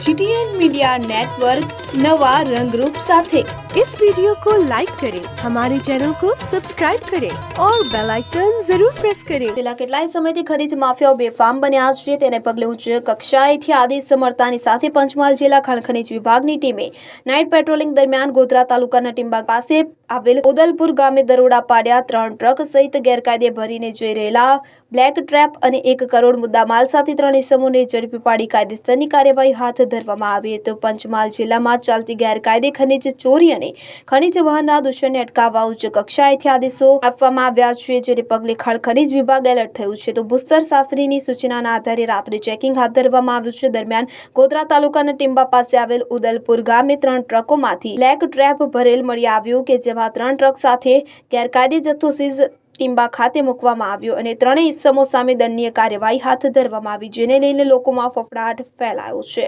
GTN media network नवा रंग रूप साथे इस वीडियो को लाइक करें हमारे चैनल को सब्सक्राइब करें और बेल आइकन जरूर प्रेस करें છેલ્લા કેટલાય સમયથી ખનીજ માફિયાઓ બેફામ બન્યા છે તેને પગલે ઉચ્ચ કક્ષાએથી આદેશ મળતાની સાથે પંચમહાલ જિલ્લા ખાણ ખનીજ વિભાગની ટીમે નાઇટ પેટ્રોલિંગ દરમિયાન ગોધરા તાલુકાના ટીંબા પાસે આવેલ ઉદલપુર ગામે દરોડા પાડ્યા ત્રણ ટ્રક સહિત ગેરકાયદે ભરીને જઈ રહેલા બ્લેક ટ્રેપ અને એક કરોડ મુદ્દામાલ સાથે ત્રણ ઇસમોને ઝડપી પાડી કાયદેસરની કાર્યવાહી હાથ ધરવામાં આવી તો પંચમહાલ જિલ્લામાં ચાલતી ગેરકાયદે ખનીજ ચોરી અને ખનીજ વાહનના દૂષણને અટકાવવા ઉચ્ચ કક્ષાએથી આદેશો આપવામાં આવ્યા છે, જેને પગલે ખાણ ખનીજ વિભાગ એલર્ટ થયું છે. તો ભૂસ્તર શાસ્ત્રીની સૂચનાના આધારે રાત્રે ચેકિંગ હાથ ધરવામાં આવ્યું છે. દરમિયાન ગોધરા તાલુકાના ટીંબા પાસે આવેલ ઉદલપુર ગામે ત્રણ ટ્રકોમાંથી બ્લેક ટ્રેપ ભરેલ મળી આવ્યું કે જેમાં ત્રણ ટ્રક સાથે ગેરકાયદે જથ્થો સીઝ ટીંબા ખાતે મૂકવામાં આવ્યો અને ત્રણેય ઇસમો સામે દંડનીય કાર્યવાહી હાથ ધરવામાં આવી, જેને લઈને લોકોમાં ફફડાટ ફેલાયો છે.